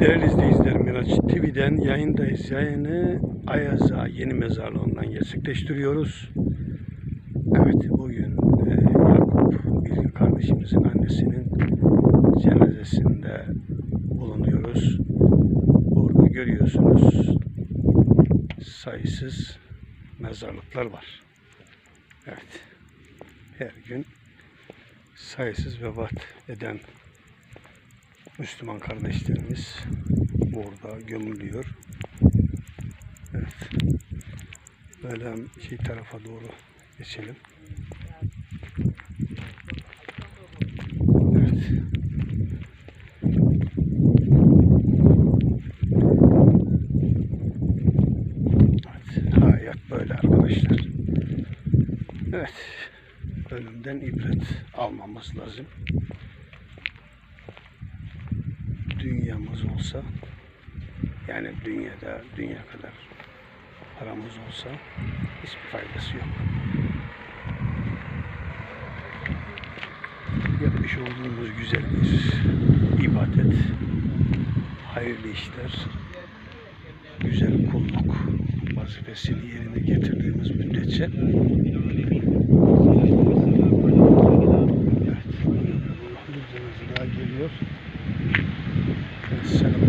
Değerli izleyicilerim Miraç TV'den yayındayız. Yayını Ayaza Yeni Mezarlığı'ndan gerçekleştiriyoruz. Evet bugün e, Yakup Bilgin kardeşimizin annesinin cenazesinde bulunuyoruz. Burada görüyorsunuz sayısız mezarlıklar var. Evet. Her gün sayısız vefat eden Müslüman kardeşlerimiz burada gömülüyor. Evet. Böyle şey tarafa doğru geçelim. Evet. Evet. Ölümden ibret almamız lazım. Dünyamız olsa yani dünyada dünya kadar paramız olsa hiçbir faydası yok. Yapmış olduğumuz güzel bir ibadet, hayırlı işler, güzel kulluk vazifesini yerine getirdiğimiz müddetçe Salam